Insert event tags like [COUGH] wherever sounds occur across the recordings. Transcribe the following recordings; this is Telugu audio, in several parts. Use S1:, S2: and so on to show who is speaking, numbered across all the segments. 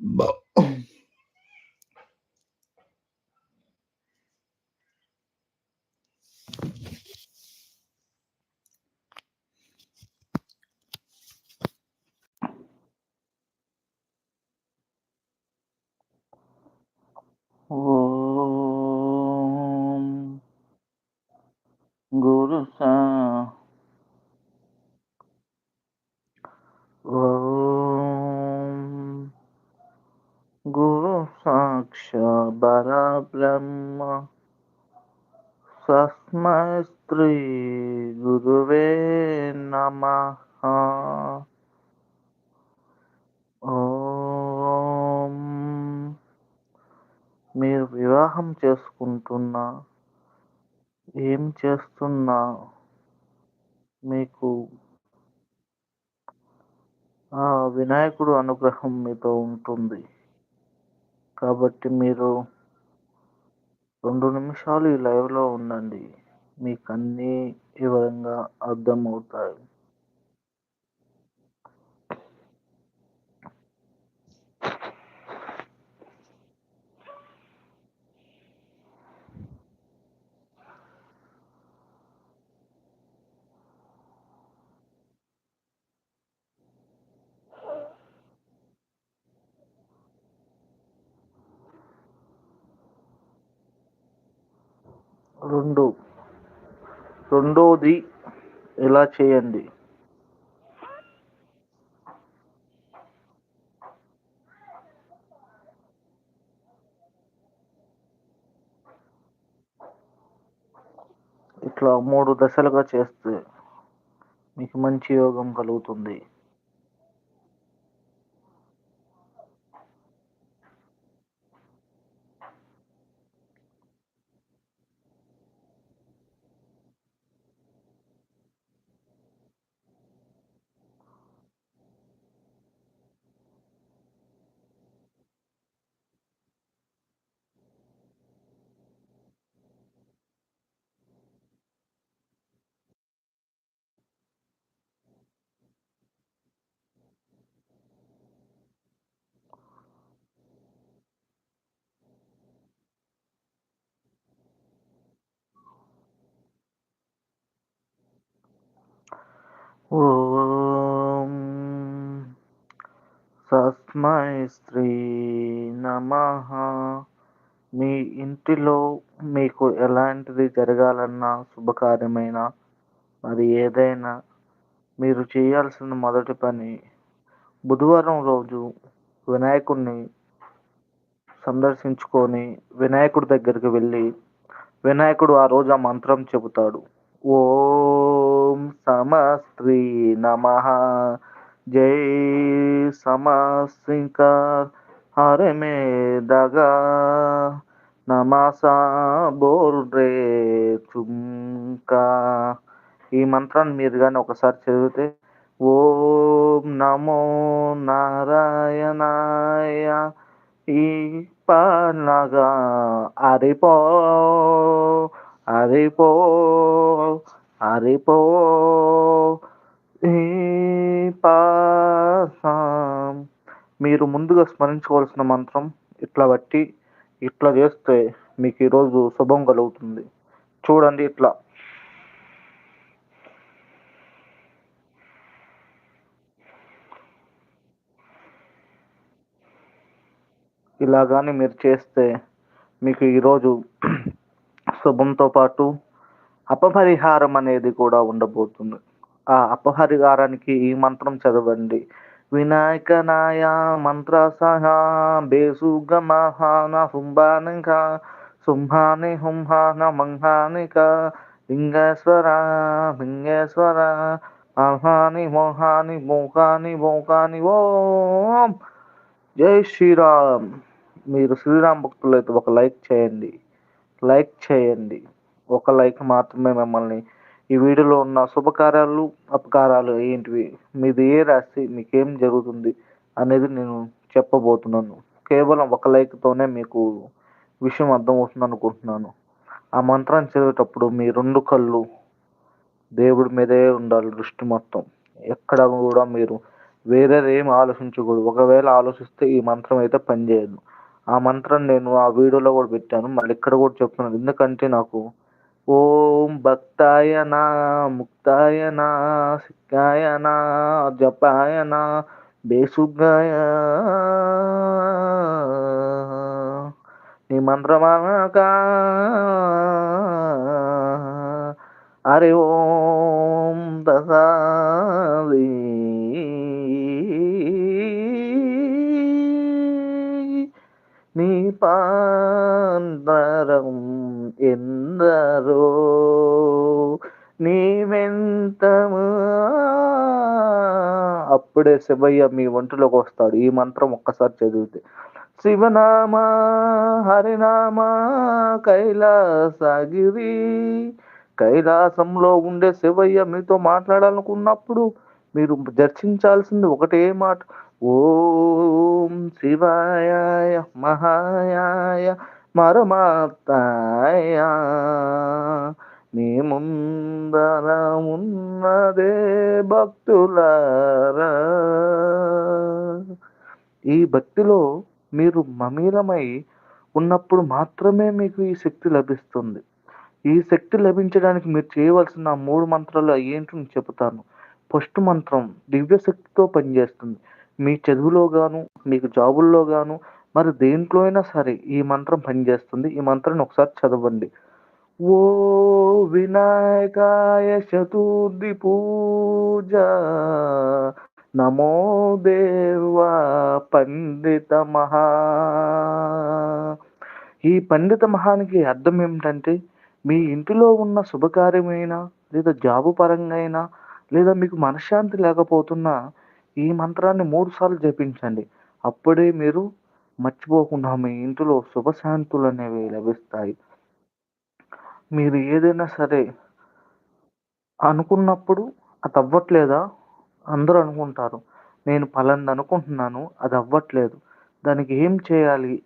S1: బ- ఓం గురు సా ఓం గురు సాక్ష బ్రహ్మ తస్మై శ్రీ గురువే నమ ఓం మీరు వివాహం చేసుకుంటున్నా ఏం చేస్తున్నా మీకు ఆ వినాయకుడు అనుగ్రహం మీతో ఉంటుంది. కాబట్టి మీరు రెండు నిమిషాలు ఈ లైవ్లో ఉండండి. మీకు అన్నీ వివరంగా అర్థమవుతాయి. రెండు. రెండోది ఇలా చేయండి? ఇట్లా మూడు దశలుగా చేస్తే మీకు మంచి యోగం కలుగుతుంది. ఓం తస్మై శ్రీ నమ. మీ ఇంటిలో మీకు ఎలాంటిది జరగాలన్నా శుభకార్యమైన మరి ఏదైనా మీరు చేయాల్సిన మొదటి పని బుధవారం రోజు వినాయకుడిని సందర్శించుకొని వినాయకుడి దగ్గరికి వెళ్ళి వినాయకుడు ఆ రోజు ఆ మంత్రం చెబుతాడు. ఓ సమస్త్రీ నమ. జై సమసింక హరే మే దగా. నమసా బోర్రే చుంకా. ఈ మంత్రాన్ని మీరు కానీ ఒకసారి చదివితే ఓం నమో నారాయణాయ ఈ పనగా అరిపో అరిపో. అరిపో ఈ మీరు ముందుగా స్మరించుకోవాల్సిన మంత్రం ఇట్లా బట్టి ఇట్లా చేస్తే మీకు ఈరోజు శుభం కలుగుతుంది. చూడండి ఇట్లా. ఇలా కానీ మీరు చేస్తే మీకు ఈరోజు [CLEARS THROAT] శుభంతో పాటు అపపరిహారం అనేది కూడా ఉండబోతుంది. ఆ అపహరిహారానికి ఈ మంత్రం చదవండి. వినాయక నాయ మంత్ర సహా బేసుగమహాన హుంబానిక సుంహాని హుంహాన మంహానిక లింగేశ్వర లింగేశ్వర మహాని మోహాని మోకాని మోకాని ఓం! జై శ్రీరామ్. మీరు శ్రీరామ్ భక్తులైతే ఒక లైక్ చేయండి. లైక్ చేయండి. ఒక లైక్ మాత్రమే మిమ్మల్ని. ఈ వీడియోలో ఉన్న శుభకార్యాలు అపకారాలు ఏంటివి మీది ఏ రాశి మీకేం జరుగుతుంది అనేది నేను చెప్పబోతున్నాను. కేవలం ఒక లైక్తోనే మీకు విషయం అర్థమవుతుంది అనుకుంటున్నాను. ఆ మంత్రాన్ని చదివేటప్పుడు మీ రెండు కళ్ళు దేవుడి మీదే ఉండాలి దృష్టి మొత్తం. ఎక్కడ కూడా మీరు వేరేదేం ఆలోచించకూడదు. ఒకవేళ ఆలోచిస్తే ఈ మంత్రం అయితే పనిచేయదు. ఆ మంత్రం నేను ఆ వీడియోలో కూడా పెట్టాను. మళ్ళీ ఇక్కడ కూడా చెప్తున్నాను. ఎందుకంటే నాకు ఓం భక్తాయ నా ముక్తాయ నా సిక్కాయ నా జపాయ నా బేసుగాయ. నీ మంత్రమాగా హరి ఓం దసాది నీ పాంతరం ఎందరో నీ వెంతము అప్పుడే శివయ్య మీ ఒంటిలోకి వస్తాడు ఈ మంత్రం ఒక్కసారి చదివితే శివనామ హరినామ కైలాసగిరి కైలాసంలో ఉండే శివయ్య మీతో మాట్లాడాలనుకున్నప్పుడు మీరు దర్శించాల్సింది ఒకటే మాట. ఓం శివాయ మహాయాయ మరమాతాయ మీ ముందర ఉన్నదే భక్తులారా. ఈ భక్తిలో మీరు మమీలమై ఉన్నప్పుడు మాత్రమే మీకు ఈ శక్తి లభిస్తుంది. ఈ శక్తి లభించడానికి మీరు చేయవలసిన మూడు మంత్రాలు ఏంటో చెబుతాను. ఫస్ట్ మంత్రం దివ్య శక్తితో పనిచేస్తుంది. మీ చదువులో గాను మీకు జాబుల్లో గాను మరి దేంట్లో అయినా సరే ఈ మంత్రం పనిచేస్తుంది. ఈ మంత్రాన్ని ఒకసారి చదవండి. ఓ వినాయకాయ చతుర్థి పూజ నమో దేవా పండిత మహా. ఈ పండిత మహానికి అర్థం ఏమిటంటే మీ ఇంటిలో ఉన్న శుభకార్యమైనా లేదా జాబు పరంగా అయినా లేదా మీకు మనశ్శాంతి లేకపోతున్నా ఈ మంత్రాన్ని మూడు సార్లు జపించండి. అప్పుడే మీరు మర్చిపోకుండా మీ ఇంటిలో శుభశాంతులు అనేవి లభిస్తాయి. మీరు ఏదైనా సరే అనుకున్నప్పుడు అది అవ్వట్లేదా? అందరూ అనుకుంటారు. నేను పలాంది అనుకుంటున్నాను అది అవ్వట్లేదు. దానికి ఏం చేయాలి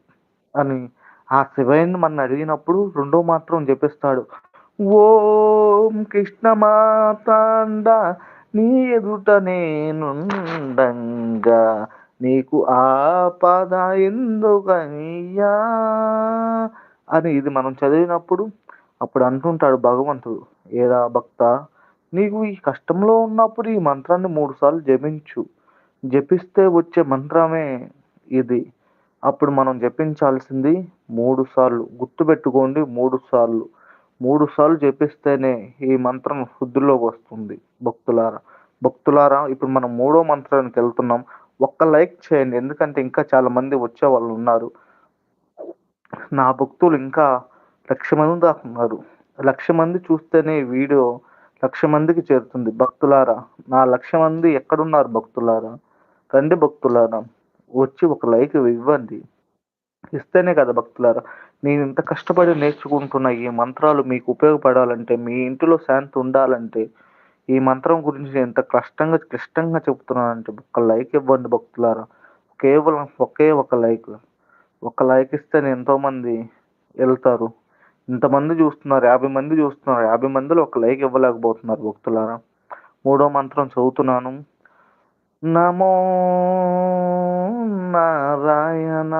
S1: అని ఆ శివయ్యని మన అడిగినప్పుడు రెండో మాత్రం చెప్పిస్తాడు ఓం కృష్ణ మాతాండ నీ ఎదుట నేనుండంగా నీకు ఆపద ఎందుకయ్యా అని ఇది మనం చదివినప్పుడు అప్పుడు అంటుంటాడు భగవంతుడు ఏరా భక్త నీకు ఈ కష్టంలో ఉన్నప్పుడు ఈ మంత్రాన్ని మూడుసార్లు జపించు. జపిస్తే వచ్చే మంత్రమే ఇది. అప్పుడు మనం జపించాల్సింది మూడు సార్లు గుర్తుపెట్టుకోండి మూడు సార్లు మూడు సార్లు జపిస్తేనే ఈ మంత్రం శుద్ధిలోకి వస్తుంది భక్తులారా. భక్తులారా ఇప్పుడు మనం మూడో మంత్రానికి వెళ్తున్నాం. ఒక్క లైక్ చేయండి ఎందుకంటే ఇంకా చాలా మంది వచ్చే వాళ్ళు ఉన్నారు. నా భక్తులు ఇంకా లక్ష మంది దాకా ఉన్నారు. లక్ష మంది చూస్తేనే వీడియో లక్ష మందికి చేరుతుంది. భక్తులారా నా లక్ష మంది ఎక్కడున్నారు భక్తులారా? రండి భక్తులారా వచ్చి ఒక లైక్ ఇవ్వండి. ఇస్తేనే కదా భక్తులారా. నేను ఇంత కష్టపడి నేర్చుకుంటున్న ఈ మంత్రాలు మీకు ఉపయోగపడాలంటే మీ ఇంటిలో శాంతి ఉండాలంటే ఈ మంత్రం గురించి నేను కష్టంగా క్లిష్టంగా చెప్తున్నానంటే ఒక లైక్ ఇవ్వండి భక్తులారా. కేవలం ఒకే ఒక లైక్. ఒక లైక్ ఇస్తే నేను ఎంతోమంది వెళ్తారు. ఇంతమంది చూస్తున్నారు యాభై మంది చూస్తున్నారు యాభై మందిలో ఒక లైక్ ఇవ్వలేకపోతున్నారు భక్తులారా. మూడో మంత్రం చదువుతున్నాను. నమో నారాయణ.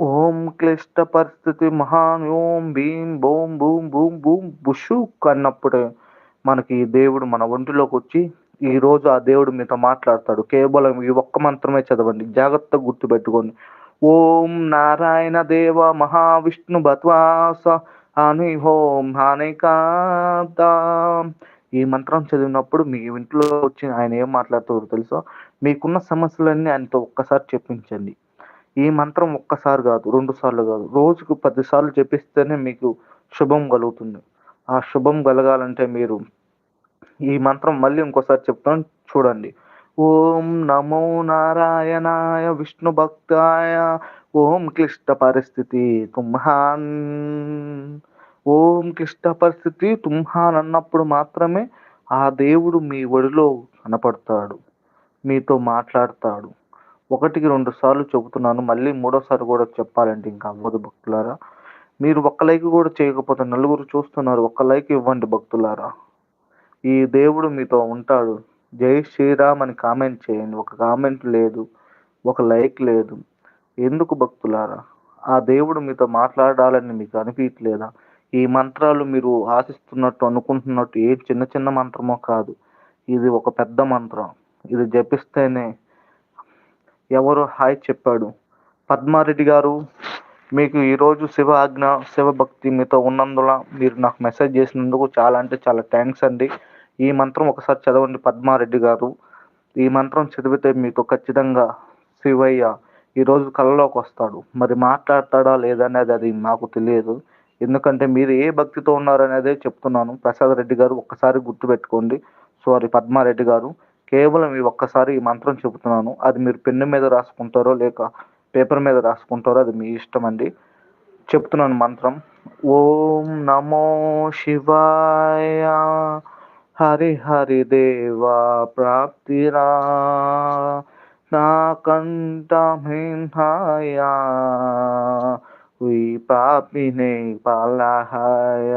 S1: ఓం క్లిష్ట పరిస్థితి మహాన్ ఓం భీం బోం భూం భూం భూం బుషు అన్నప్పుడే మనకి దేవుడు మన ఒంటిలోకి వచ్చి ఈ రోజు ఆ దేవుడు మీతో మాట్లాడతాడు. కేవలం ఈ ఒక్క మంత్రమే చదవండి. జాగ్రత్తగా గుర్తుపెట్టుకోండి ఓం నారాయణ దేవ మహావిష్ణు భత్వాస అని హోం హానికాత. ఈ మంత్రం చదివినప్పుడు మీ ఇంట్లో వచ్చి ఆయన ఏం మాట్లాడుతారో తెలుసా? మీకున్న సమస్యలన్నీ ఆయనతో ఒక్కసారి చెప్పించండి. ఈ మంత్రం ఒక్కసారి కాదు రెండు సార్లు కాదు. రోజుకు పదిసార్లు జపిస్తేనే మీకు శుభం కలుగుతుంది. ఆ శుభం కలగాలంటే మీరు ఈ మంత్రం మళ్ళీ ఇంకోసారి చెప్తాను చూడండి. ఓం నమో నారాయణాయ విష్ణు భక్తాయ ఓం క్లిష్ట పరిస్థితి తుంహాన్ ఓం క్లిష్ట పరిస్థితి తుంహాన్ అన్నప్పుడు మాత్రమే ఆ దేవుడు మీ ఒడిలో కనపడతాడు మీతో మాట్లాడతాడు. ఒకటికి రెండు సార్లు చెబుతున్నాను మళ్ళీ మూడోసారి కూడా చెప్పాలంటే ఇంకా అవ్వదు భక్తులారా. మీరు ఒక్క లైక్ కూడా చేయకపోతే నలుగురు చూస్తున్నారు ఒక్క లైక్ ఇవ్వండి భక్తులారా. ఈ దేవుడు మీతో ఉంటాడు. జై శ్రీరామ్ అని కామెంట్ చేయండి. ఒక కామెంట్ లేదు ఒక లైక్ లేదు. ఎందుకు భక్తులారా? ఆ దేవుడు మీతో మాట్లాడాలని మీకు అనిపించలేదా ఈ మంత్రాలు మీరు ఆశిస్తున్నట్టు అనుకుంటున్నట్టు ఏ చిన్న చిన్న మంత్రమో కాదు. ఇది ఒక పెద్ద మంత్రం. ఇది జపిస్తేనే ఎవరు హాయ్ చెప్పాడు. పద్మారెడ్డి గారు మీకు ఈరోజు శివ ఆజ్ఞ శివభక్తి మీతో ఉన్నందున మీరు నాకు మెసేజ్ చేసినందుకు చాలా అంటే చాలా థ్యాంక్స్ అండి. ఈ మంత్రం ఒకసారి చదవండి పద్మారెడ్డి గారు. ఈ మంత్రం చదివితే మీకు ఖచ్చితంగా శివయ్య ఈరోజు కళ్ళలోకి వస్తాడు. మరి మాట్లాడతాడా లేదనేది అది నాకు తెలియదు. ఎందుకంటే మీరు ఏ భక్తితో ఉన్నారనేదే చెప్తున్నాను. ప్రసాద్ రెడ్డి గారు ఒక్కసారి గుర్తుపెట్టుకోండి. సారీ పద్మారెడ్డి గారు. కేవలం ఈ ఒక్కసారి ఈ మంత్రం చెబుతున్నాను. అది మీరు పెన్ను మీద రాసుకుంటారో లేక పేపర్ మీద రాసుకుంటారో అది మీ ఇష్టం అండి. చెప్తున్నాను మంత్రం. ఓం నమో శివాయ హరి హరి దేవా ప్రాప్తిరా. నా కంఠమిన్హాయ ఈ పాపినే పాలహాయ.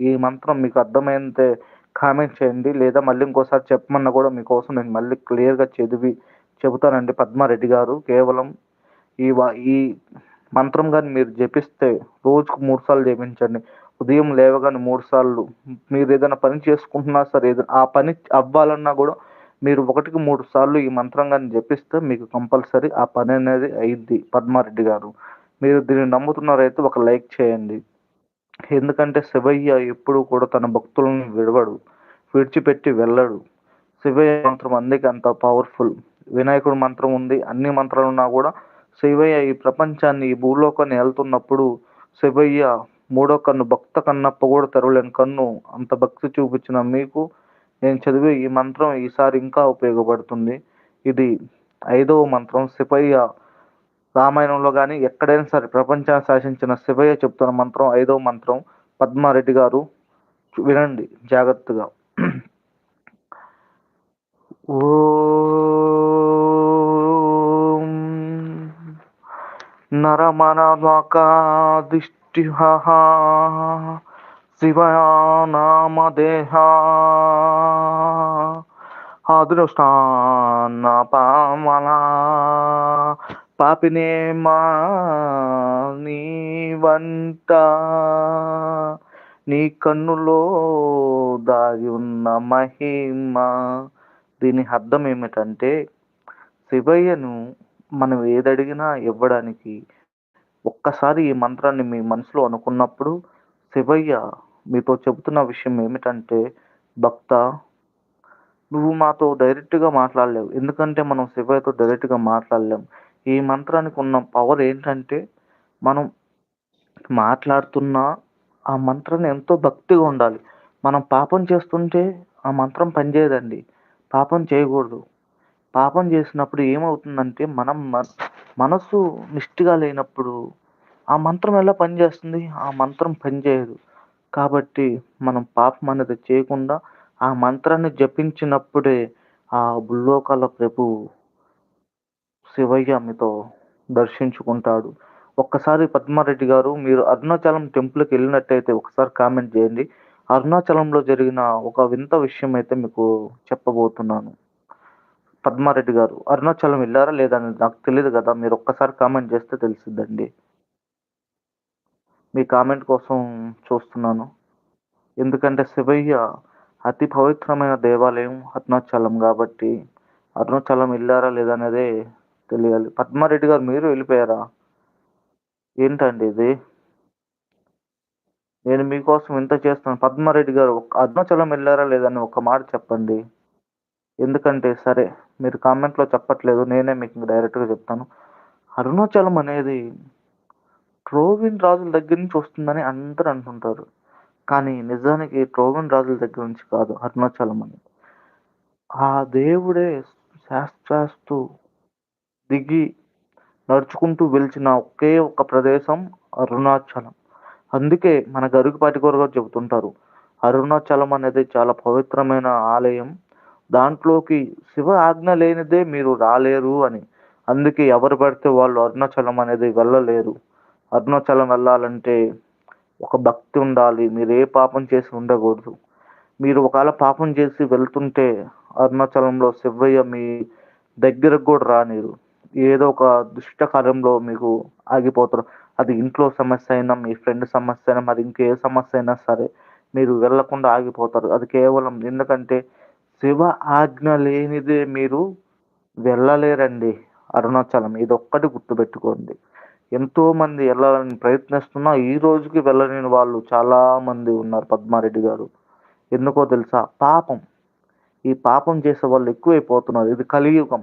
S1: ఈ మంత్రం మీకు అర్థమైతే కామెంట్ చేయండి. లేదా మళ్ళీ ఇంకోసారి చెప్పమన్నా కూడా మీకోసం నేను మళ్ళీ క్లియర్గా చదివి చెబుతానండి పద్మారెడ్డి గారు. కేవలం ఈ వా ఈ మంత్రం కానీ మీరు జపిస్తే రోజుకు మూడు సార్లు జపించండి. ఉదయం లేవగానే మూడు సార్లు. మీరు ఏదైనా పని చేసుకుంటున్నా సరే ఏదైనా ఆ పని అవ్వాలన్నా కూడా మీరు ఒకటికి మూడు సార్లు ఈ మంత్రం కానీ జపిస్తే మీకు కంపల్సరీ ఆ పని అనేది అయింది పద్మారెడ్డి గారు. మీరు దీన్ని నమ్ముతున్నారైతే ఒక లైక్ చేయండి. ఎందుకంటే శివయ్య ఎప్పుడు కూడా తన భక్తులను విడవడు విడిచిపెట్టి వెళ్ళడు. శివయ్య మంత్రం అందుకే అంత పవర్ఫుల్ వినాయకుడు మంత్రం ఉంది అన్ని మంత్రాలు ఉన్నా కూడా శివయ్య ఈ ప్రపంచాన్ని ఈ భూలోకాన్ని వెళ్తున్నప్పుడు శివయ్య మూడో కన్ను భక్త కన్నప్ప కూడా తెరవలేని కన్ను అంత భక్తి చూపించిన మీకు. నేను చదివే ఈ మంత్రం ఈసారి ఇంకా ఉపయోగపడుతుంది. ఇది ఐదవ మంత్రం శివయ్య రామాయణంలో కానీ ఎక్కడైనా సరే ప్రపంచాన్ని శాసించిన శివయ్య చెప్తున్న మంత్రం ఐదవ మంత్రం పద్మారెడ్డి గారు వినండి జాగ్రత్తగా. ఓం నరమనమకాదిష్టి శివనామదేహ అదృష్టాన్న పామల పాపినే మా నీ వంట. నీ కన్నులో దాగి ఉన్న మహిమ. దీని అర్థం ఏమిటంటే శివయ్యను మనం ఏదడిగినా ఇవ్వడానికి ఒక్కసారి ఈ మంత్రాన్ని మీ మనసులో అనుకున్నప్పుడు శివయ్య మీతో చెబుతున్న విషయం ఏమిటంటే భక్త నువ్వు మాతో డైరెక్ట్గా మాట్లాడలేవు. ఎందుకంటే మనం శివయ్యతో డైరెక్ట్గా మాట్లాడలేం. ఈ మంత్రానికి ఉన్న పవర్ ఏంటంటే మనం మాట్లాడుతున్నా ఆ మంత్రాన్ని ఎంతో భక్తిగా ఉండాలి. మనం పాపం చేస్తుంటే ఆ మంత్రం పనిచేయదండి. పాపం చేయకూడదు. పాపం చేసినప్పుడు ఏమవుతుందంటే మనం మన- మనసు నిష్ఠగా లేనప్పుడు ఆ మంత్రం ఎలా పనిచేస్తుంది? ఆ మంత్రం పనిచేయదు. కాబట్టి మనం పాపం అనేది చేయకుండా ఆ మంత్రాన్ని జపించినప్పుడే ఆ భూలోకాల ప్రభువు శివయ్య మీతో దర్శించుకుంటాడు. ఒక్కసారి పద్మారెడ్డి గారు మీరు అరుణాచలం టెంపుల్కి వెళ్ళినట్టయితే ఒకసారి కామెంట్ చేయండి. అరుణాచలంలో జరిగిన ఒక వింత విషయం అయితే మీకు చెప్పబోతున్నాను. పద్మారెడ్డి గారు అరుణాచలం వెళ్ళారా లేదా అనేది నాకు తెలియదు కదా మీరు ఒక్కసారి కామెంట్ చేస్తే తెలిసిద్దండి. మీ కామెంట్ కోసం చూస్తున్నాను. ఎందుకంటే శివయ్య అతి పవిత్రమైన దేవాలయం అరుణాచలం కాబట్టి అరుణాచలం వెళ్ళారా లేదా అనేది తెలియాలి. పద్మారెడ్డి గారు మీరు వెళ్ళిపోయారా? ఏంటండి ఇది? నేను మీకోసం ఇంత చేస్తున్నాను. పద్మారెడ్డి గారు ఒక అరుణాచలం వెళ్ళారా లేదని ఒక మాట చెప్పండి. ఎందుకంటే సరే మీరు కామెంట్లో చెప్పట్లేదు. నేనే మీకు డైరెక్ట్గా చెప్తాను. అరుణాచలం అనేది ట్రోవిన్ రాజుల దగ్గర నుంచి వస్తుందని అందరూ అంటుంటారు. కానీ నిజానికి ట్రోవిన్ రాజుల దగ్గర నుంచి కాదు అరుణాచలం అనేది. ఆ దేవుడే శాస్త్రాస్తు దిగి నడుచుకుంటూ వెలిచిన ఒకే ఒక ప్రదేశం అరుణాచలం. అందుకే మన గరుగుపాటి గారు చెబుతుంటారు అరుణాచలం అనేది చాలా పవిత్రమైన ఆలయం. దాంట్లోకి శివ ఆజ్ఞ లేనిదే మీరు రాలేరు అని. అందుకే ఎవరు పడితే వాళ్ళు అరుణాచలం అనేది వెళ్ళలేరు. అరుణాచలం వెళ్ళాలంటే ఒక భక్తి ఉండాలి. మీరు ఏ పాపం చేసి ఉండకూడదు. మీరు ఒకవేళ పాపం చేసి వెళ్తుంటే అరుణాచలంలో శివయ్య మీ దగ్గరకు కూడా రానిరు. ఏదో ఒక దుష్ట కార్యంలో మీకు ఆగిపోతారు. అది ఇంట్లో సమస్య అయినా మీ ఫ్రెండ్ సమస్య అయినా మరి ఇంకే సమస్య అయినా సరే మీరు వెళ్ళకుండా ఆగిపోతారు. అది కేవలం ఎందుకంటే శివ ఆజ్ఞ లేనిదే మీరు వెళ్ళలేరండి. అరుణాచలం ఇది ఒక్కటి గుర్తుపెట్టుకోండి. ఎంతో మంది వెళ్ళాలని ప్రయత్నిస్తున్నా ఈ రోజుకి వెళ్ళలేని వాళ్ళు చాలా మంది ఉన్నారు పద్మారెడ్డి గారు. ఎందుకో తెలుసా? పాపం. ఈ పాపం చేసే వాళ్ళు ఎక్కువైపోతున్నారు. ఇది కలియుగం.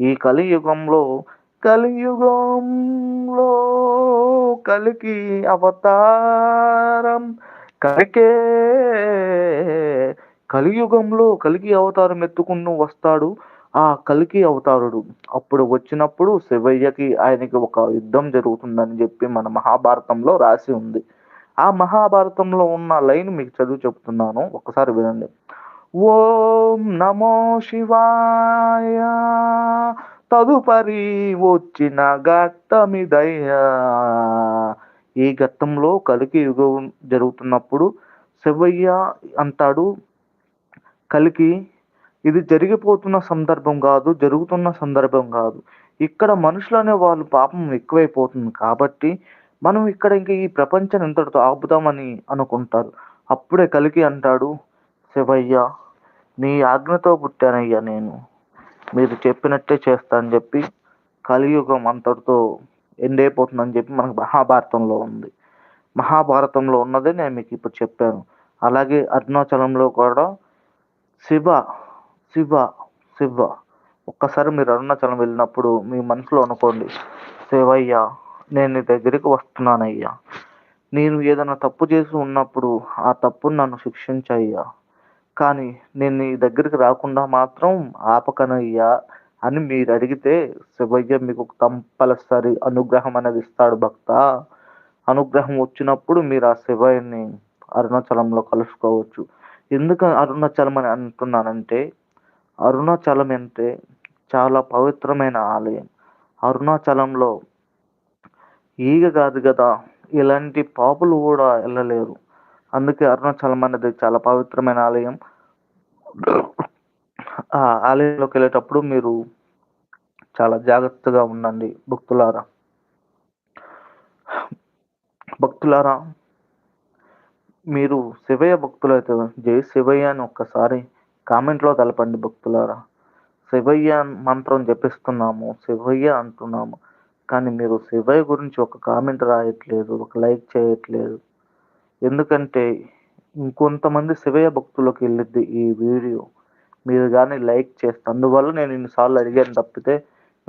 S1: ఈ కలియుగంలో కలియుగంలో కలికి అవతారం కలికే. కలియుగంలో కలికి అవతారం ఎత్తుకుని వస్తాడు ఆ కలికి అవతారుడు. అప్పుడు వచ్చినప్పుడు శివయ్యకి ఆయనకి ఒక యుద్ధం జరుగుతుందని చెప్పి మన మహాభారతంలో రాసి ఉంది. ఆ మహాభారతంలో ఉన్న లైన్ మీకు చదువు చెప్తున్నాను. ఒకసారి వినండి. ఓం నమో శివాయ. తదుపరి వచ్చిన ఘట్టమిదయ్యా ఈ ఘట్టంలో కలికి యుగం జరుగుతున్నప్పుడు శివయ్య అంటాడు కలికి ఇది జరిగిపోతున్న సందర్భం కాదు జరుగుతున్న సందర్భం కాదు. ఇక్కడ మనుషులు అనే వాళ్ళు పాపం ఎక్కువైపోతుంది కాబట్టి మనం ఇక్కడ ఇంక ఈ ప్రపంచాన్ని ఇంతటితో ఆపుదామని అనుకుంటారు. అప్పుడే కలికి అంటాడు శివయ్య నీ ఆజ్ఞతో పుట్టానయ్యా నేను. మీరు చెప్పినట్టే చేస్తా అని చెప్పి కలియుగం అంతటితో ఎండ్ అయిపోతుందని చెప్పి మనకు మహాభారతంలో ఉంది. మహాభారతంలో ఉన్నదే నేను మీకు ఇప్పుడు చెప్పాను. అలాగే అరుణాచలంలో కూడా శివ శివ శివ. ఒక్కసారి మీరు అరుణాచలం వెళ్ళినప్పుడు మీ మనసులో అనుకోండి శివయ్యా నేను నీ దగ్గరికి వస్తున్నానయ్యా. నేను ఏదైనా తప్పు చేసి ఉన్నప్పుడు ఆ తప్పును నన్ను శిక్షించయ్యా. కానీ నేను నీ దగ్గరికి రాకుండా మాత్రం ఆపకనయ్యా అని మీరు అడిగితే శివయ్య మీకు కంపల్సరి అనుగ్రహం అనేది ఇస్తాడు భక్త. అనుగ్రహం వచ్చినప్పుడు మీరు ఆ శివయ్యని అరుణాచలంలో కలుసుకోవచ్చు. ఎందుకు అరుణాచలం అని అంటున్నానంటే అరుణాచలం అంటే చాలా పవిత్రమైన ఆలయం. అరుణాచలంలో ఈగ కాదు కదా ఇలాంటి పాపులు కూడా వెళ్ళలేరు. అందుకే అరుణాచలం అనేది చాలా పవిత్రమైన ఆలయం. ఆ ఆలయంలోకి వెళ్ళేటప్పుడు మీరు చాలా జాగ్రత్తగా ఉండండి భక్తులారా. భక్తులారా మీరు శివయ్య భక్తులైతే జై శివయ్య అని ఒక్కసారి కామెంట్లో తెలపండి భక్తులారా. శివయ్య మంత్రం జపిస్తున్నాము శివయ్య అంటున్నాము. కానీ మీరు శివయ్య గురించి ఒక కామెంట్ రాయట్లేదు ఒక లైక్ చేయట్లేదు. ఎందుకంటే ఇంకొంతమంది శివయ్య భక్తులకు వెళ్ళిద్ది ఈ వీడియో. మీరు కానీ లైక్ చేస్తే అందువల్ల నేను ఇన్నిసార్లు అడిగాను తప్పితే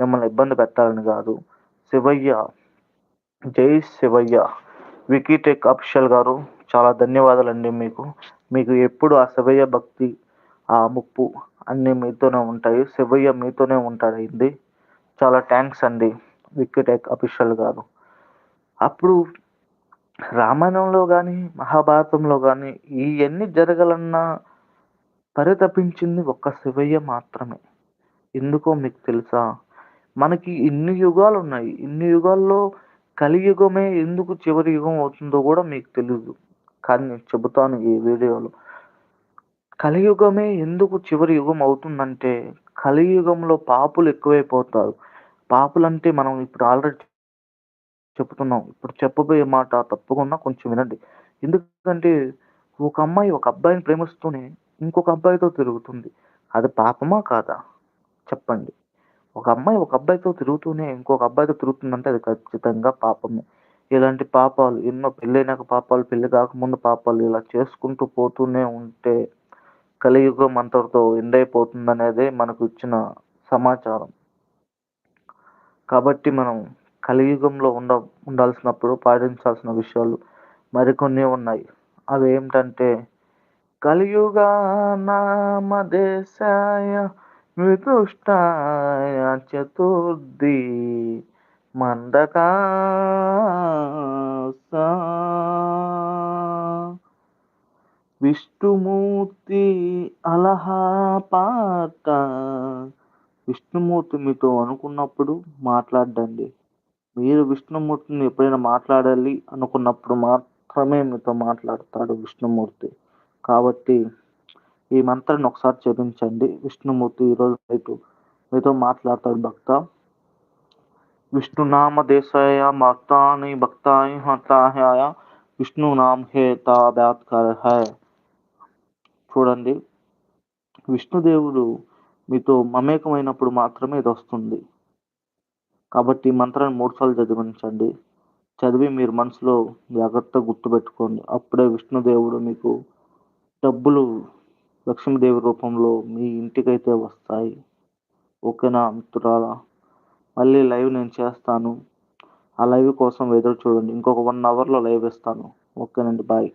S1: మిమ్మల్ని ఇబ్బంది పెట్టాలని కాదు. శివయ్య జై శివయ్య. వికీటెక్ అఫిషియల్ గారు చాలా ధన్యవాదాలండి మీకు. మీకు ఎప్పుడు ఆ శివయ్య భక్తి ఆ ముప్పు అన్నీ మీతోనే ఉంటాయి. శివయ్య మీతోనే ఉంటాడండి చాలా థ్యాంక్స్ అండి వికీటెక్ అఫిషియల్ గారు. అప్పుడు రామాయణంలో కానీ మహాభారతంలో కానీ ఇవన్నీ జరగాలన్నా పరితపించింది ఒక్క శివయ్య మాత్రమే. ఎందుకో మీకు తెలుసా? మనకి ఇన్ని యుగాలు ఉన్నాయి ఇన్ని యుగాల్లో కలియుగమే ఎందుకు చివరి యుగం అవుతుందో కూడా మీకు తెలియదు కానీ నేను చెబుతాను ఈ వీడియోలో. కలియుగమే ఎందుకు చివరి యుగం అవుతుందంటే కలియుగంలో పాపులు ఎక్కువైపోతారు. పాపులంటే మనం ఇప్పుడు ఆల్రెడీ చెప్తున్నాం ఇప్పుడు చెప్పబోయే మాట తప్పకుండా కొంచెం వినండి. ఎందుకంటే ఒక అమ్మాయి ఒక అబ్బాయిని ప్రేమిస్తూనే ఇంకొక అబ్బాయితో తిరుగుతుంది. అది పాపమా కాదా? చెప్పండి. ఒక అమ్మాయి ఒక అబ్బాయితో తిరుగుతూనే ఇంకొక అబ్బాయితో తిరుగుతుందంటే అది ఖచ్చితంగా పాపమే. ఇలాంటి పాపాలు ఎన్నో పెళ్ళైనాక పాపాలు పెళ్ళి కాకముందు పాపాలు ఇలా చేసుకుంటూ పోతూనే ఉంటే కలియుగం అంతటితో ఎండ్ అయిపోతుందనేదే మనకు ఇచ్చిన సమాచారం. కాబట్టి మనం కలియుగంలో ఉండ ఉండాల్సినప్పుడు పాటించాల్సిన విషయాలు మరికొన్ని ఉన్నాయి. అవి ఏమిటంటే కలియుగ నామదేశాయ వితుష్టాయ చతుర్థి మందకా విష్ణుమూర్తి అలహాపాట విష్ణుమూర్తి మీతో అనుకున్నప్పుడు మాట్లాడండి. మీరు విష్ణుమూర్తిని ఎప్పుడైనా మాట్లాడాలి అనుకున్నప్పుడు మాత్రమే మీతో మాట్లాడతాడు విష్ణుమూర్తి. కాబట్టి ఈ మంత్రాన్ని ఒకసారి జపించండి విష్ణుమూర్తి ఈరోజు రైతు మీతో మాట్లాడతాడు భక్త. విష్ణునామ దేశాయ మతాని భక్తాయ హతాయ విష్ణు నామ్ హే తాబ్యాత్కర్ హై చూడండి. విష్ణుదేవుడు మీతో మమేకమైనప్పుడు మాత్రమే ఇది వస్తుంది. కాబట్టి ఈ మంత్రాన్ని మూడుసార్లు చదివించండి. చదివి మీరు మనసులో జాగ్రత్తగా గుర్తుపెట్టుకోండి. అప్పుడే విష్ణుదేవుడు మీకు డబ్బులు లక్ష్మీదేవి రూపంలో మీ ఇంటికైతే వస్తాయి. ఓకేనా మిత్రులారా? మళ్ళీ లైవ్ నేను చేస్తాను. ఆ లైవ్ కోసం ఎదురు చూడండి. ఇంకొక వన్ అవర్లో లైవ్ ఇస్తాను ఓకేనండి బాయ్.